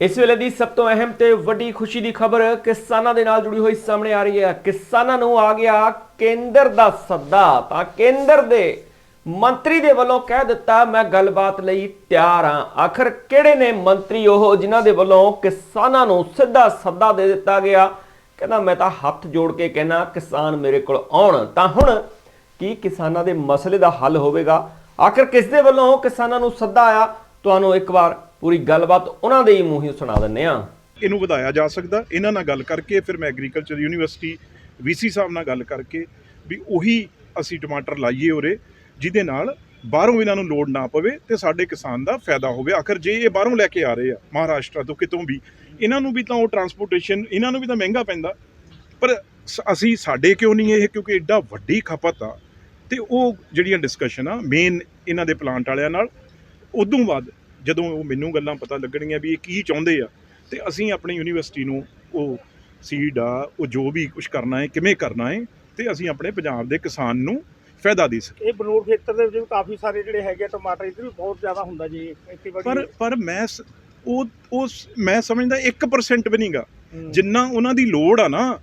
ਇਸ ਵੇਲੇ ਦੀ ਸਭ ਤੋਂ ਅਹਿਮ ਤੇ ਵੱਡੀ ਖੁਸ਼ੀ ਦੀ ਖਬਰ ਕਿਸਾਨਾਂ ਦੇ ਨਾਲ ਜੁੜੀ ਹੋਈ ਸਾਹਮਣੇ ਆ ਰਹੀ ਹੈ। ਕਿਸਾਨਾਂ ਨੂੰ ਆ ਗਿਆ ਕੇਂਦਰ ਦਾ ਸੱਦਾ। ਤਾਂ ਕੇਂਦਰ ਦੇ ਮੰਤਰੀ ਦੇ ਵੱਲੋਂ ਕਹਿ ਦਿੱਤਾ, ਮੈਂ ਗੱਲਬਾਤ ਲਈ ਤਿਆਰ ਹਾਂ। ਆਖਰ ਕਿਹੜੇ ਨੇ ਮੰਤਰੀ ਉਹ ਜਿਨ੍ਹਾਂ ਦੇ ਵੱਲੋਂ ਕਿਸਾਨਾਂ ਨੂੰ ਸਿੱਧਾ ਸੱਦਾ ਦੇ ਦਿੱਤਾ ਗਿਆ? ਕਹਿੰਦਾ, ਮੈਂ ਤਾਂ ਹੱਥ ਜੋੜ ਕੇ ਕਹਿਣਾ, ਕਿਸਾਨ ਮੇਰੇ ਕੋਲ ਆਉਣ। ਤਾਂ ਹੁਣ ਕੀ ਕਿਸਾਨਾਂ ਦੇ ਮਸਲੇ ਦਾ ਹੱਲ ਹੋਵੇਗਾ? ਆਖਰ ਕਿਸ ਦੇ ਵੱਲੋਂ ਕਿਸਾਨਾਂ ਨੂੰ ਸੱਦਾ ਆਇਆ? ਤੁਹਾਨੂੰ ਇੱਕ ਵਾਰ ਪੂਰੀ ਗੱਲਬਾਤ ਉਹਨਾਂ ਦੇ ਹੀ ਮੂੰਹੋਂ ਸੁਣਾ ਦਿੰਨੇ ਆ ਇਹਨੂੰ ਵਧਾਇਆ ਜਾ ਸਕਦਾ। ਇਹਨਾਂ ਨਾਲ ਗੱਲ ਕਰਕੇ ਫਿਰ ਮੈਂ ਐਗਰੀਕਲਚਰ ਯੂਨੀਵਰਸਿਟੀ ਵੀਸੀ ਸਾਹਿਬ ਨਾਲ ਗੱਲ ਕਰਕੇ ਵੀ ਉਹੀ ਅਸੀਂ ਟਮਾਟਰ ਲਾਈਏ ਉਰੇ, ਜਿਹਦੇ ਨਾਲ ਬਾਹਰੋਂ ਇਹਨਾਂ ਨੂੰ ਲੋਡ ਨਾ ਪਵੇ ਤੇ ਸਾਡੇ ਕਿਸਾਨ ਦਾ ਫਾਇਦਾ ਹੋਵੇ। ਆਖਰ ਜੇ ਇਹ ਬਾਹਰੋਂ ਲੈ ਕੇ ਆ ਰਹੇ ਆ, ਮਹਾਰਾਸ਼ਟਰ ਤੋਂ ਕਿਤੋਂ ਵੀ, ਇਹਨਾਂ ਨੂੰ ਵੀ ਤਾਂ ਉਹ ਟਰਾਂਸਪੋਰਟੇਸ਼ਨ ਇਹਨਾਂ ਨੂੰ ਵੀ ਤਾਂ ਮਹਿੰਗਾ ਪੈਂਦਾ। ਪਰ ਸ- ਅਸੀਂ ਸਾਡੇ ਕਿਉਂ ਨਹੀਂ ਇਹ, ਕਿਉਂਕਿ ਐਡਾ ਵੱਡੀ ਖਪਤ ਆ। ਤੇ ਉਹ ਜਿਹੜੀਆਂ ਡਿਸਕਸ਼ਨ ਆ ਮੇਨ ਇਹਨਾਂ ਦੇ ਪਲਾਂਟ ਵਾਲਿਆਂ ਨਾਲ, ਉਦੋਂ ਬਾਅਦ ਜਦੋਂ ਉਹ ਮੈਨੂੰ ਗੱਲਾਂ ਪਤਾ ਲੱਗਣਗੀਆਂ ਵੀ ਇਹ ਕੀ ਚਾਹੁੰਦੇ ਆ ਤੇ ਅਸੀਂ ਆਪਣੀ ਯੂਨੀਵਰਸਿਟੀ ਨੂੰ ਉਹ ਸੀਡ ਆ ਉਹ ਜੋ ਵੀ ਕੁਝ ਕਰਨਾ ਹੈ ਕਿਵੇਂ ਕਰਨਾ ਹੈ ਤੇ ਅਸੀਂ ਆਪਣੇ ਪੰਜਾਬ ਦੇ ਕਿਸਾਨ ਨੂੰ ਫਾਇਦਾ ਦੇ ਸਕੀਏ। ਇਹ ਬਨੂੜ ਖੇਤਰ ਦੇ ਵਿੱਚ ਵੀ ਕਾਫੀ ਸਾਰੇ ਜਿਹੜੇ ਹੈਗੇ ਟਮਾਟਰ ਇੱਧਰ ਵੀ ਬਹੁਤ ਜ਼ਿਆਦਾ ਹੁੰਦਾ ਜੀ ਖੇਤੀਬਾੜੀ ਪਰ ਪਰ ਮੈਂ ਉਹ ਉਹ ਸ- ਮੈਂ ਸਮਝਦਾ 1% ਵੀ ਨਹੀਂਗਾ। ਜਿੰਨਾ ਉਹਨਾਂ ਦੀ ਲੋੜ ਆ ਨਾ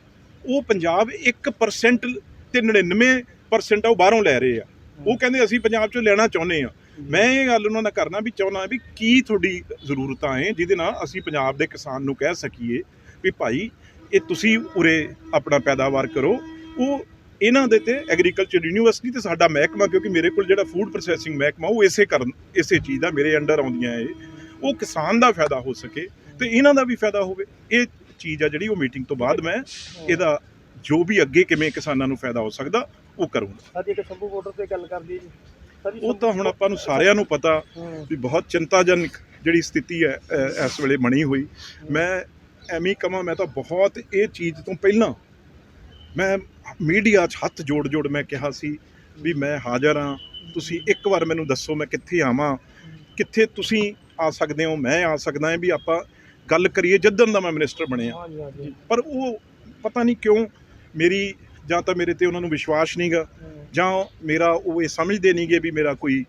ਉਹ ਪੰਜਾਬ 1% ਤੇ 99% ਆ ਉਹ ਬਾਹਰੋਂ ਲੈ ਰਹੇ ਆ। ਉਹ ਕਹਿੰਦੇ ਅਸੀਂ ਪੰਜਾਬ ਚੋਂ ਲੈਣਾ ਚਾਹੁੰਦੇ ਆ। ਮੈਂ ਇਹ ਗੱਲ ਉਹਨਾਂ ਨਾਲ ਕਰਨਾ ਵੀ ਚਾਹੁੰਦਾ ਵੀ ਕੀ ਤੁਹਾਡੀ ਜ਼ਰੂਰਤਾਂ ਹੈ ਜਿਹਦੇ ਨਾਲ ਅਸੀਂ ਪੰਜਾਬ ਦੇ ਕਿਸਾਨ ਨੂੰ ਕਹਿ ਸਕੀਏ ਵੀ ਭਾਈ ਇਹ ਤੁਸੀਂ ਉਰੇ ਆਪਣਾ ਪੈਦਾਵਾਰ ਕਰੋ। ਉਹ ਇਹਨਾਂ ਦੇ ਤੇ ਐਗਰੀਕਲਚਰ ਯੂਨੀਵਰਸਿਟੀ ਤੇ ਸਾਡਾ ਮਹਿਕਮਾ ਕਿਉਂਕਿ ਮੇਰੇ ਕੋਲ ਜਿਹੜਾ ਫੂਡ ਪ੍ਰੋਸੈਸਿੰਗ ਮਹਿਕਮਾ ਉਹ ਇਸੇ ਕਰਨ ਇਸੇ ਚੀਜ਼ ਦਾ ਮੇਰੇ ਅੰਡਰ ਆਉਂਦੀਆਂ ਇਹ ਉਹ ਕਿਸਾਨ ਦਾ ਫਾਇਦਾ ਹੋ ਸਕੇ ਤੇ ਇਹਨਾਂ ਦਾ ਵੀ ਫਾਇਦਾ ਹੋਵੇ। ਇਹ ਚੀਜ਼ ਆ ਜਿਹੜੀ ਉਹ ਮੀਟਿੰਗ ਤੋਂ ਬਾਅਦ ਮੈਂ ਇਹਦਾ ਜੋ ਵੀ ਅੱਗੇ ਕਿਵੇਂ ਕਿਸਾਨਾਂ ਨੂੰ ਫਾਇਦਾ ਹੋ ਸਕਦਾ ਉਹ ਕਰੂੰਗਾ। ਅੱਜ ਇੱਕ ਸ਼ੰਭੂ ਬਾਰਡਰ ਤੇ ਗੱਲ ਕਰਦੀ ਜੀ ਜੀ, ਉਹ ਤਾਂ ਹੁਣ ਆਪਾਂ ਨੂੰ ਸਾਰਿਆਂ ਨੂੰ ਪਤਾ। ਵੀ ਬਹੁਤ ਚਿੰਤਾਜਨਕ ਜਿਹੜੀ ਸਥਿਤੀ ਹੈ ਇਸ ਵੇਲੇ ਬਣੀ ਹੋਈ। ਮੈਂ ਐਵੇਂ ਕਹਾਂ ਮੈਂ ਤਾਂ ਬਹੁਤ ਇਹ ਚੀਜ਼ ਤੋਂ ਪਹਿਲਾਂ ਮੈਂ ਮੀਡੀਆ 'ਚ ਹੱਥ ਜੋੜ ਜੋੜ ਮੈਂ ਕਿਹਾ ਸੀ ਵੀ ਮੈਂ ਹਾਜ਼ਰ ਹਾਂ। ਤੁਸੀਂ ਇੱਕ ਵਾਰ ਮੈਨੂੰ ਦੱਸੋ ਮੈਂ ਕਿੱਥੇ ਆਵਾਂ। ਕਿੱਥੇ ਤੁਸੀਂ ਆ ਸਕਦੇ ਹੋ? ਮੈਂ ਆ ਸਕਦਾ ਹਾਂ ਵੀ ਆਪਾਂ ਗੱਲ ਕਰੀਏ ਜਦੋਂ ਦਾ ਮੈਂ ਮਿਨਿਸਟਰ ਬਣਿਆ। ਪਰ ਉਹ ਪਤਾ ਨਹੀਂ ਕਿਉਂ ਮੇਰੀ ਜਾਂ ਤਾਂ ਮੇਰੇ ਤੇ ਉਹਨਾਂ ਨੂੰ ਵਿਸ਼ਵਾਸ ਨਹੀਂਗਾ। ਜਾਂ ਮੇਰਾ ਉਹ ਇਹ ਸਮਝਦੇ ਨਹੀਂਗੇ ਵੀ ਮੇਰਾ ਕੋਈ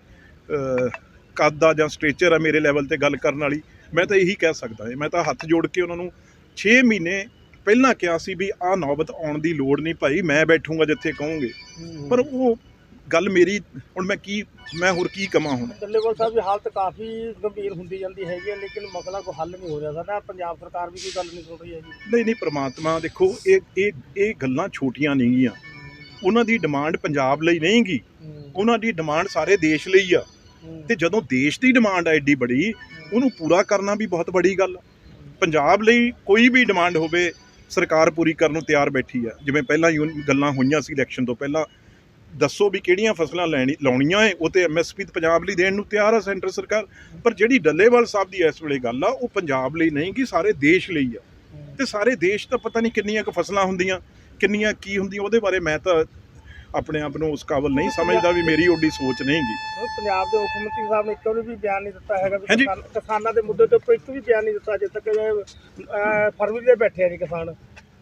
ਕੱਦ ਆ ਜਾਂ ਸਟ੍ਰੇਚਰ ਆ ਮੇਰੇ ਲੈਵਲ ਤੇ ਗੱਲ ਕਰਨ ਵਾਲੀ ਮੈਂ ਤਾਂ ਇਹੀ ਕਹਿ ਸਕਦਾ ਹਾਂ। ਮੈਂ ਤਾਂ ਹੱਥ ਜੋੜ ਕੇ ਉਹਨਾਂ ਨੂੰ 6 ਮਹੀਨੇ ਪਹਿਲਾਂ ਕਿਹਾ ਸੀ ਵੀ ਆਹ ਨੌਬਤ ਆਉਣ ਦੀ ਲੋੜ ਨਹੀਂ ਭਾਈ ਮੈਂ ਬੈਠੂੰਗਾ ਜਿੱਥੇ ਕਹੋਗੇ। ਪਰ ਉਹ ਗੱਲ ਮੇਰੀ ਹੁਣ ਮੈਂ ਕੀ ਮੈਂ ਹੋਰ ਕੀ ਕਮਾਂ ਹੁਣ? ਡੱਲੇਵਾਲ ਸਾਹਿਬ ਦੀ ਹਾਲਤ ਕਾਫੀ ਗੰਭੀਰ ਹੁੰਦੀ ਜਾਂਦੀ ਹੈਗੀ ਹੈ ਲੇਕਿਨ ਮਸਲਾ ਕੋਈ ਹੱਲ ਨਹੀਂ ਹੋ ਰਿਹਾ ਸਾਡਾ। ਪੰਜਾਬ ਸਰਕਾਰ ਵੀ ਕੋਈ ਗੱਲ ਨਹੀਂ ਸੁਣ ਰਹੀ ਹੈਗੀ। ਨਹੀਂ ਨਹੀਂ ਪ੍ਰਮਾਤਮਾ ਦੇਖੋ ਇਹ ਇਹ ਇਹ ਗੱਲਾਂ ਛੋਟੀਆਂ ਨਹੀਂ ਗੀਆਂ ਉਹਨਾਂ ਦੀ ਡਿਮਾਂਡ ਪੰਜਾਬ ਲਈ ਨਹੀਂ ਗੀ ਹੂੰ। ਉਹਨਾਂ ਦੀ ਡਿਮਾਂਡ ਸਾਰੇ ਦੇਸ਼ ਲਈ ਆ। ਤੇ ਜਦੋਂ ਦੇਸ਼ ਦੀ ਡਿਮਾਂਡ ਆ ਐਡੀ ਬੜੀ ਉਹਨੂੰ ਪੂਰਾ ਕਰਨਾ ਵੀ ਬਹੁਤ ਬੜੀ ਗੱਲ ਆ। ਪੰਜਾਬ ਲਈ ਕੋਈ ਵੀ ਡਿਮਾਂਡ ਹੋਵੇ ਸਰਕਾਰ ਪੂਰੀ ਕਰਨ ਨੂੰ ਤਿਆਰ ਬੈਠੀ ਆ। ਜਿਵੇਂ ਪਹਿਲਾਂ ਗੱਲਾਂ ਹੋਈਆਂ ਸੀ ਇਲੈਕਸ਼ਨ ਤੋਂ ਪਹਿਲਾਂ ਦੱਸੋ ਵੀ ਕਿਹੜੀਆਂ ਫਸਲਾਂ ਲੈਣੀ ਲਾਉਣੀਆਂ ਏ ਉਹ ਤੇ ਐਮਐਸਪੀ ਪੰਜਾਬ ਲਈ ਦੇਣ ਨੂੰ ਤਿਆਰ ਆ ਸੈਂਟਰ ਸਰਕਾਰ। ਪਰ ਜਿਹੜੀ ਡੱਲੇਵਾਲ ਸਾਹਿਬ ਦੀ ਇਸ ਵੇਲੇ ਗੱਲ ਆ ਉਹ ਪੰਜਾਬ ਲਈ ਨਹੀਂ ਕਿ ਸਾਰੇ ਦੇਸ਼ ਲਈ ਆ। ਤੇ ਸਾਰੇ ਦੇਸ਼ ਤਾਂ ਪਤਾ ਨਹੀਂ ਕਿੰਨੀਆਂ ਕੁ ਫਸਲਾਂ ਹੁੰਦੀਆਂ। ਕਿੰਨੀਆਂ ਕੀ ਹੁੰਦੀਆਂ ਉਹਦੇ ਬਾਰੇ ਮੈਂ ਤਾਂ ਆਪਣੇ ਆਪ ਨੂੰ ਉਸ ਕਾਬਲ ਨਹੀਂ ਸਮਝਦਾ ਵੀ ਮੇਰੀ ਓਡੀ ਸੋਚ ਨਹੀਂ ਗੀ ਹੁਣ ਪੰਜਾਬ ਦੇ ਮੁੱਖ ਮੰਤਰੀ ਸਾਹਿਬ ਨੇ ਇੱਕ ਵੀ ਬਿਆਨ ਨਹੀਂ ਦਿੱਤਾ ਹੈਗਾ ਵੀ। ਕਿਸਾਨ- ਦੇ ਮੁੱਦੇ ਤੇ ਕੋਈ ਇੱਕ ਵੀ ਬਿਆਨ ਨਹੀਂ ਦਿੱਤਾ ਅਜੇ ਤੱਕ ਫਰਵਰੀ ਦੇ ਬੈਠੇ ਆ ਜੀ ਕਿਸਾਨ।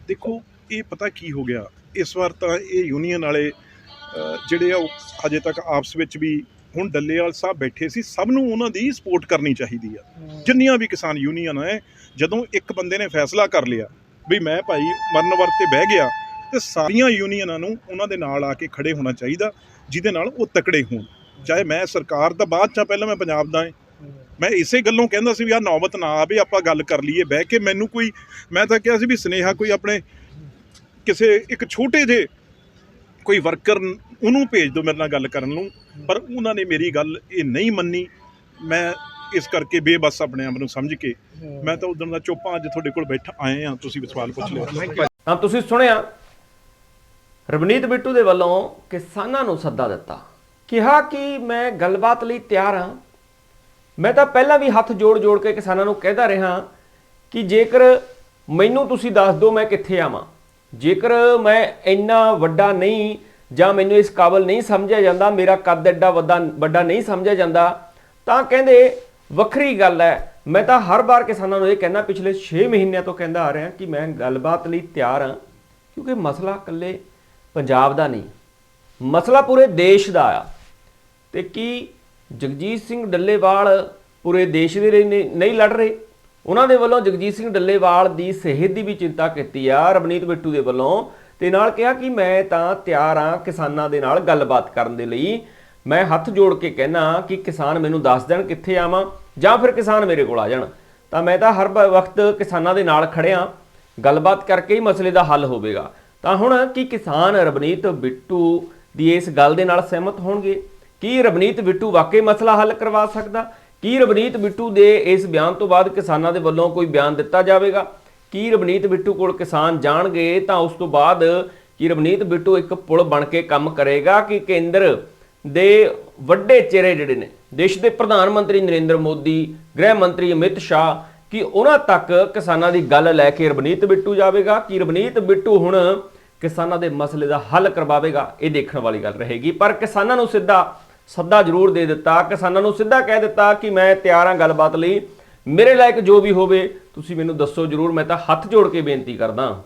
ਦੇਖੋ ਇਹ ਪਤਾ ਕੀ ਹੋ ਗਿਆ। ਇਸ ਵਾਰ ਤਾਂ ਇਹ ਯੂਨੀਅਨ ਵਾਲੇ ਜਿਹੜੇ ਆ ਹਜੇ ਤੱਕ ਆਪਸ ਵਿੱਚ ਵੀ ਹੁਣ ਡੱਲੇਵਾਲ ਸਾਹਿਬ ਬੈਠੇ ਸੀ ਸਭ ਨੂੰ ਉਹਨਾਂ ਦੀ ਸਪੋਰਟ ਕਰਨੀ ਚਾਹੀਦੀ ਆ। ਜਿੰਨੀਆਂ ਵੀ ਕਿਸਾਨ ਯੂਨੀਅਨ ਹੈ ਜਦੋਂ ਇੱਕ ਬੰਦੇ ਨੇ ਫੈਸਲਾ ਕਰ ਲਿਆ ਵੀ ਮੈਂ ਭਾਈ ਮਰਨ ਵਰਤ ਬਹਿ ਗਿਆ ਤੇ ਸਾਰੀਆਂ ਯੂਨੀਅਨਾਂ ਨੂੰ ਉਹਨਾਂ ਦੇ ਨਾਲ ਆ ਕੇ ਖੜੇ ਹੋਣਾ ਚਾਹੀਦਾ, ਜਿਹਦੇ ਨਾਲ ਉਹ ਤਕੜੇ ਹੋਣ। ਚਾਹੇ ਮੈਂ ਸਰਕਾਰ ਦਾ ਬਾਅਦ ਚ ਪਹਿਲਾਂ ਮੈਂ ਪੰਜਾਬ ਦਾ ਹਾਂ ਮੈਂ ਇਸੇ ਗੱਲੋਂ ਕਹਿੰਦਾ ਸੀ ਵੀ ਆ ਨੌਬਤ ਨਾ ਆਵੇ, ਆਪਾਂ ਗੱਲ ਕਰ ਲਈਏ, ਬਹਿ ਕੇ ਮੈਨੂੰ ਕੋਈ, ਮੈਂ ਤਾਂ ਕਿਹਾ ਸੀ ਵੀ ਸਨੇਹਾ ਕੋਈ ਆਪਣੇ ਕਿਸੇ ਇੱਕ ਛੋਟੇ ਜਿਹੇ ਕੋਈ ਵਰਕਰ ਉਹਨੂੰ ਭੇਜ ਦਿਓ ਮੇਰੇ ਨਾਲ ਗੱਲ ਕਰਨ ਨੂੰ, ਪਰ ਉਹਨਾਂ ਨੇ ਮੇਰੀ ਗੱਲ ਇਹ ਨਹੀਂ ਮੰਨੀ। ਮੈਂ ਇਸ ਕਰਕੇ ਬੇਬਸ ਆਪਣੇ ਆਪ ਨੂੰ ਸਮਝ ਕੇ, ਮੈਂ ਤਾਂ ਉਦੋਂ ਦਾ ਚੁੱਪਾਂ ਅੱਜ ਤੁਹਾਡੇ ਕੋਲ ਬੈਠਾ ਆਏ ਆ, ਤੁਸੀਂ ਸਵਾਲ ਪੁੱਛ ਲਿਓ। ਤਾਂ ਤੁਸੀਂ ਸੁਣਿਆ ਰਵਨੀਤ ਬਿੱਟੂ ਦੇ ਵੱਲੋਂ ਕਿਸਾਨਾਂ ਨੂੰ ਸੱਦਾ ਦਿੱਤਾ। ਕਿਹਾ ਕਿ ਮੈਂ ਗੱਲਬਾਤ ਲਈ ਤਿਆਰ ਹਾਂ। ਮੈਂ ਤਾਂ ਪਹਿਲਾਂ ਵੀ ਹੱਥ ਜੋੜ-ਜੋੜ ਕੇ ਕਿਸਾਨਾਂ ਨੂੰ ਕਹਿਦਾ ਰਿਹਾ ਕਿ ਜੇਕਰ ਮੈਨੂੰ ਤੁਸੀਂ ਦੱਸ ਦਿਓ ਮੈਂ ਕਿੱਥੇ ਆਵਾਂ। ਜੇਕਰ ਮੈਂ ਇੰਨਾ ਵੱਡਾ ਨਹੀਂ ਜਾਂ ਮੈਨੂੰ ਇਸ ਕਾਬਲ ਨਹੀਂ ਸਮਝਿਆ ਜਾਂਦਾ, ਮੇਰਾ ਕੱਦ ਐਡਾ ਵੱਡਾ ਵੱਡਾ ਨਹੀਂ ਸਮਝਿਆ ਜਾਂਦਾ, ਤਾਂ ਕਹਿੰਦੇ ਵੱਖਰੀ ਗੱਲ ਹੈ। ਮੈਂ ਤਾਂ ਹਰ ਵਾਰ ਕਿਸਾਨਾਂ ਨੂੰ ਇਹ ਕਹਿੰਦਾ ਪਿਛਲੇ 6 ਮਹੀਨਿਆਂ ਤੋਂ ਕਹਿੰਦਾ ਆ ਰਿਹਾ ਕਿ ਮੈਂ ਗੱਲਬਾਤ ਲਈ ਤਿਆਰ ਹਾਂ, ਕਿਉਂਕਿ ਮਸਲਾ ਇਕੱਲੇ ਪੰਜਾਬ ਦਾ ਨਹੀਂ। ਮਸਲਾ ਪੂਰੇ ਦੇਸ਼ ਦਾ ਆ। ਤੇ ਕੀ ਜਗਜੀਤ ਸਿੰਘ ਡੱਲੇਵਾਲ ਪੂਰੇ ਦੇਸ਼ ਦੇ ਲਈ ਨਹੀਂ ਲੜ ਰਹੇ? ਉਹਨਾਂ ਦੇ ਵੱਲੋਂ ਜਗਜੀਤ ਸਿੰਘ ਡੱਲੇਵਾਲ ਦੀ ਸਿਹਤ ਦੀ ਵੀ ਚਿੰਤਾ ਕੀਤੀ ਆ, ਰਵਨੀਤ ਬਿੱਟੂ ਦੇ ਵੱਲੋਂ। ਤੇ ਨਾਲ ਕਿਹਾ ਕਿ ਮੈਂ ਤਾਂ ਤਿਆਰ ਆ ਕਿਸਾਨਾਂ ਦੇ ਨਾਲ ਗੱਲਬਾਤ ਕਰਨ ਦੇ ਲਈ। ਮੈਂ ਹੱਥ ਜੋੜ ਕੇ ਕਹਿਣਾ ਕਿ ਕਿਸਾਨ ਮੈਨੂੰ ਦੱਸ ਦੇਣ ਕਿੱਥੇ ਆਵਾਂ ਜਾਂ ਫਿਰ ਕਿਸਾਨ ਮੇਰੇ ਕੋਲ ਆ ਜਾਣ। ਤਾਂ ਮੈਂ ਤਾਂ ਹਰ ਬ- ਵਕਤ ਕਿਸਾਨਾਂ ਦੇ ਨਾਲ ਖੜਿਆ। ਗੱਲਬਾਤ ਕਰਕੇ ਹੀ ਮਸਲੇ ਦਾ ਹੱਲ ਹੋਵੇਗਾ। ਤਾਂ ਹੁਣ ਕੀ ਕਿਸਾਨ ਰਵਨੀਤ ਬਿੱਟੂ ਦੀ ਇਸ ਗੱਲ ਦੇ ਨਾਲ ਸਹਿਮਤ ਹੋਣਗੇ? ਕੀ ਰਵਨੀਤ ਬਿੱਟੂ ਵਾਕਈ ਮਸਲਾ ਹੱਲ ਕਰਵਾ ਸਕਦਾ? ਕੀ ਰਵਨੀਤ ਬਿੱਟੂ ਦੇ ਇਸ ਬਿਆਨ ਤੋਂ ਬਾਅਦ ਕਿਸਾਨਾਂ ਦੇ ਵੱਲੋਂ ਕੋਈ ਬਿਆਨ ਦਿੱਤਾ ਜਾਵੇਗਾ? ਕੀ ਰਵਨੀਤ ਬਿੱਟੂ ਕੋਲ ਕਿਸਾਨ ਜਾਣਗੇ ਤਾਂ ਉਸ ਤੋਂ ਬਾਅਦ ਕੀ ਰਵਨੀਤ ਬਿੱਟੂ ਇੱਕ ਪੁਲ ਬਣ ਕੇ ਕੰਮ ਕਰੇਗਾ ਕਿ ਕੇਂਦਰ ਦੇ ਵੱਡੇ ਚਿਹਰੇ ਜਿਹੜੇ ਨੇ, ਦੇਸ਼ ਦੇ ਪ੍ਰਧਾਨ ਮੰਤਰੀ ਨਰਿੰਦਰ ਮੋਦੀ, ਗ੍ਰਹਿ ਮੰਤਰੀ ਅਮਿਤ ਸ਼ਾਹ, ਕਿ ਉਹਨਾਂ ਤੱਕ ਕਿਸਾਨਾਂ ਦੀ ਗੱਲ ਲੈ ਕੇ ਰਵਨੀਤ ਬਿੱਟੂ ਜਾਵੇਗਾ? ਕਿ ਰਵਨੀਤ ਬਿੱਟੂ ਹੁਣ ਕਿਸਾਨਾਂ ਦੇ ਮਸਲੇ ਦਾ ਹੱਲ ਕਰਵਾਵੇਗਾ, ਇਹ ਦੇਖਣ ਵਾਲੀ ਗੱਲ ਰਹੇਗੀ। ਪਰ ਕਿਸਾਨਾਂ ਨੂੰ ਸਿੱਧਾ ਸੱਦਾ ਜ਼ਰੂਰ ਦੇ ਦਿੱਤਾ, ਕਿਸਾਨਾਂ ਨੂੰ ਸਿੱਧਾ ਕਹਿ ਦਿੱਤਾ ਕਿ ਮੈਂ ਤਿਆਰ ਹਾਂ ਗੱਲਬਾਤ ਲਈ। ਮੇਰੇ ਲਾਇਕ ਜੋ ਵੀ ਹੋਵੇ, ਤੁਸੀਂ ਮੈਨੂੰ ਦੱਸੋ ਜ਼ਰੂਰ, ਮੈਂ ਤਾਂ ਹੱਥ ਜੋੜ ਕੇ ਬੇਨਤੀ ਕਰਦਾ।